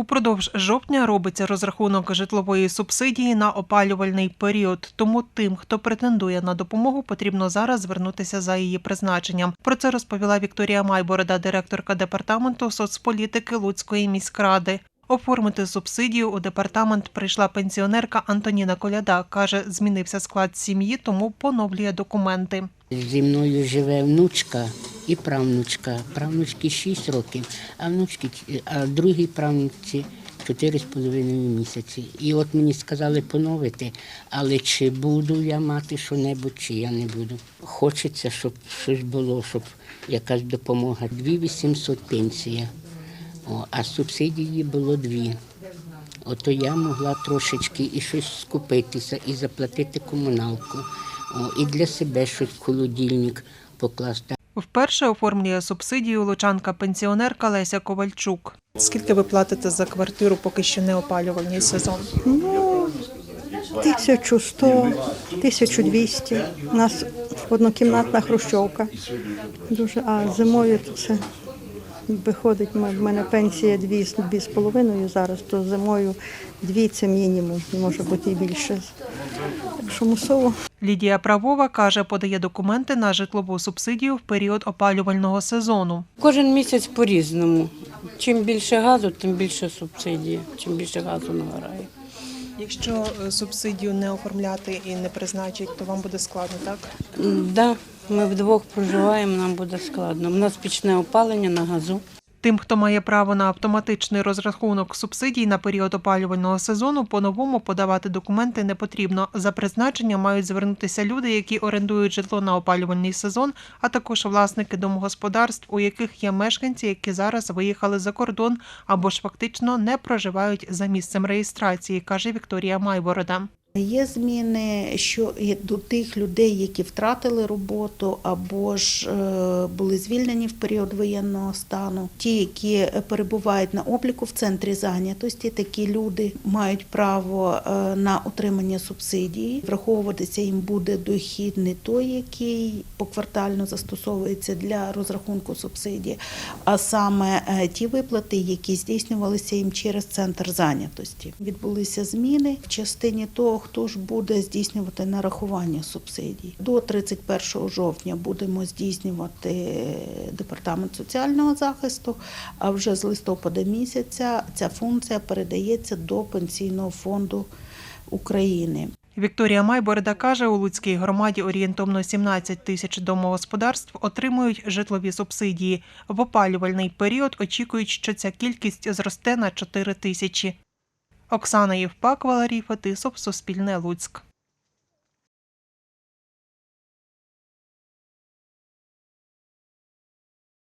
Упродовж жовтня робиться розрахунок житлової субсидії на опалювальний період. Тому тим, хто претендує на допомогу, потрібно зараз звернутися за її призначенням. Про це розповіла Вікторія Майборода, директорка департаменту соцполітики Луцької міськради. Оформити субсидію у департамент прийшла пенсіонерка Антоніна Коляда. каже, змінився склад сім'ї, тому поновлює документи. Зі мною живе внучка і правнучка. Правнучки 6 років, а внучки, а другій правнучці 4,5 місяці. І от мені сказали поновити, але чи буду я мати що-небудь, чи я не буду. Хочеться, щоб щось було, щоб якась допомога. 2800 пенсія, О, а субсидії було дві. Ото я могла трошечки і щось скупитися, і заплатити комуналку, О, і для себе щось холодильник покласти. Вперше оформлює субсидію лучанка пенсіонерка Леся Ковальчук. Скільки ви платите за квартиру, поки що не опалювальний сезон? Ну, 1100, 1200. У нас однокімнатна хрущовка. Дуже, а зимою то це виходить, в мене пенсія 2, 2,5 зараз, то зимою 2 це мінімум, може бути і більше. Так що мусово. Лідія Правова каже, подає документи на житлову субсидію в період опалювального сезону. Кожен місяць по-різному. Чим більше газу, тим більше субсидії, чим більше газу нагорає. Якщо е, субсидію не оформляти і не призначить, то вам буде складно, так? М, Да, ми вдвох проживаємо, нам буде складно. У нас пічне опалення на газу. Тим, хто має право на автоматичний розрахунок субсидій на період опалювального сезону, по-новому подавати документи не потрібно. За призначенням мають звернутися люди, які орендують житло на опалювальний сезон, а також власники домогосподарств, у яких є мешканці, які зараз виїхали за кордон або ж фактично не проживають за місцем реєстрації, каже Вікторія Майборода. Є зміни що до тих людей, які втратили роботу або ж е, були звільнені в період воєнного стану. Ті, які перебувають на обліку в центрі зайнятості, такі люди мають право е, на отримання субсидії. Враховуватися їм буде дохід не той, який поквартально застосовується для розрахунку субсидії, а саме е, ті виплати, які здійснювалися їм через центр зайнятості. Відбулися зміни в частині того, хто ж буде здійснювати нарахування субсидій. До 31 жовтня будемо здійснювати департамент соціального захисту. А вже з листопада місяця ця функція передається до пенсійного фонду України. Вікторія Майборода каже, у Луцькій громаді орієнтовно 17 тисяч домогосподарств отримують житлові субсидії. В опалювальний період очікують, що ця кількість зросте на 4 тисячі. Оксана Євпак, Валерій Фетисов, Суспільне Луцьк.